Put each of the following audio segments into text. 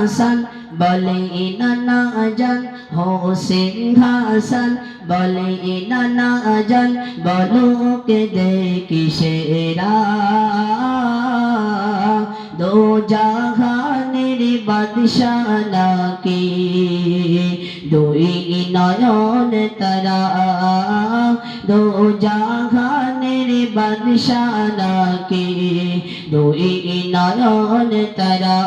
হাসান, বলে নানা জান। হোসেন হাসান, বলে নানা জান। বলো কে দেখি সেরা। দো জাহানের বাদশাহ নাকি? দুই নয়ন তারা, দো জাহানের বাদশাহ নাকি দুই নয়ন তারা,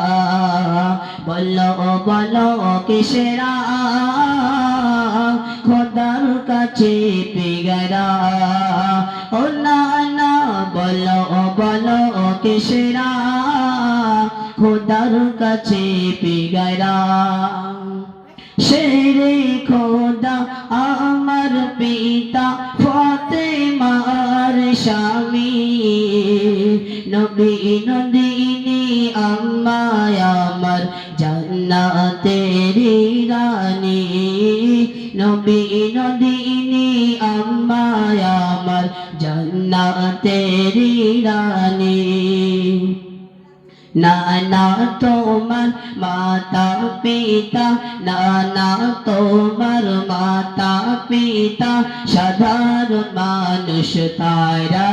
বলো বলো কিসেরা? খোদার কাছে পিগরা। ও না না, বলো বলো কিসেরা? খোদার কাছে পিগরা। শেরে খোদা, আমার পিতা ফতে মার স্বামী। নবী নদিনী আম্মায় আমার জান্নাতেরি রানী। নবী নদিনী আম্মায় আমার জান্নাতেরি রানী। নানা তোমার মাতা পিতা, নানা তোমার মাতা পিতা, সাধারণ মানুষ তারা।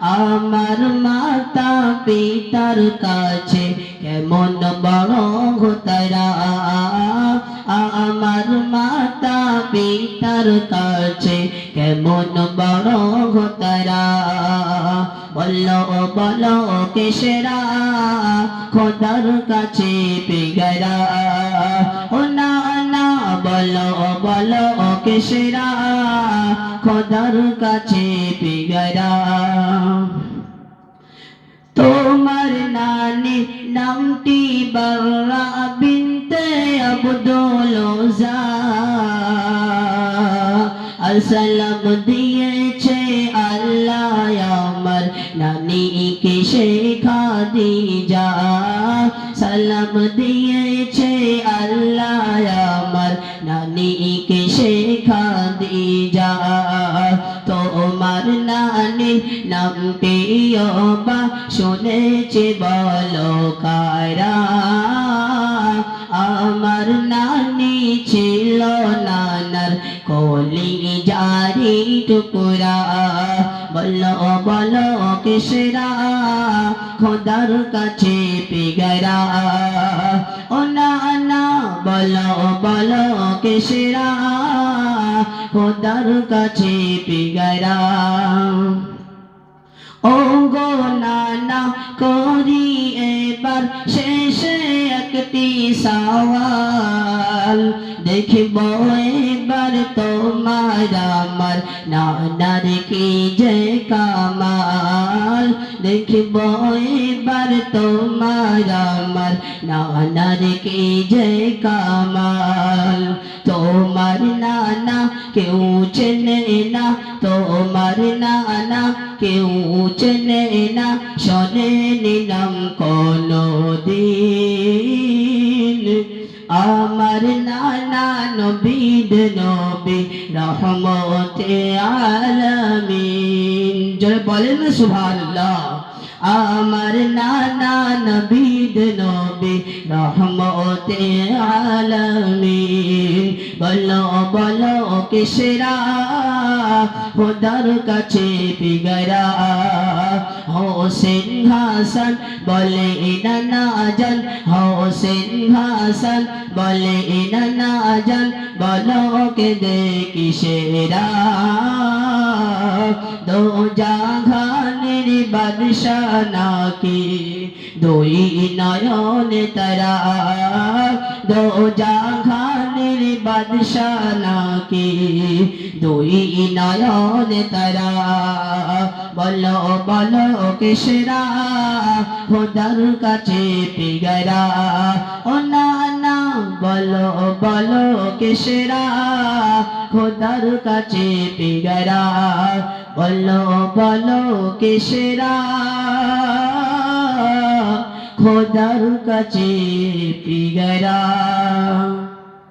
আমার মাতা পিতার কাছে কেমন বড় তারা। আমার মাতা পিতার কাছে কেমন বড় তারা। বলো বলো কেশেরা খোদার কাছে পেগরা ও না না বলো বলো কেশেরা খোদার কাছে পেগরা তোমার নানি নামটি বাবা বিনতে আব্দুল সালাম দিয়েছে আমার নানিকে শেখা দিজা সালাম দিয়েছে আল্লাহ আমার নানিকে শেখা দিজা তোমার নানির নামটি বা শুনেছে বলো কারা আমার নানি ছিল নানার কলি জারি টুকুরা বলো বলো কিসরা খোদার কাছে পিগরা ও না না, বলো বলো কিসরা খোদার কাছে পিগরা ও গো নানা, করি এবার শেষে একটি সওয়াল। দেখিব এবার তোমার আমার নানার কি যে কামাল। দেখিব এবার তোমার আমার নানার কি যে কামাল। তোমার নানা, কেউ চেনে না। তোমার নানা, কেউ চেনে না। শোনে নিলাম কোনো দিন আমার নানা নবীদ নবী, রহমতে আলামিন। জয় বলেন না সুবহানাল্লাহ। আমার নানা নবীদ নবী রহমতে আলামিন। বলো বলো, কিসরা? খোদার কাছে পিগরা। হোসেন হাসান বলে নানা জান। হোসেন হাসান বলে নানা জান। বলো কে দেখি সেরা দো জাহানের বাদশাহ নাকি? দুই নয়ন তারা, দো জাহানের বাদশাহ নাকি? দুই নয়ন তারা, বলো বলো কিসরা খোদার কাছে পিগরা। ও না না, বলো বলো কিসরা খোদার কাছে পিগরা। বলো বলো কেশেরা খোদার কাছে পিগরা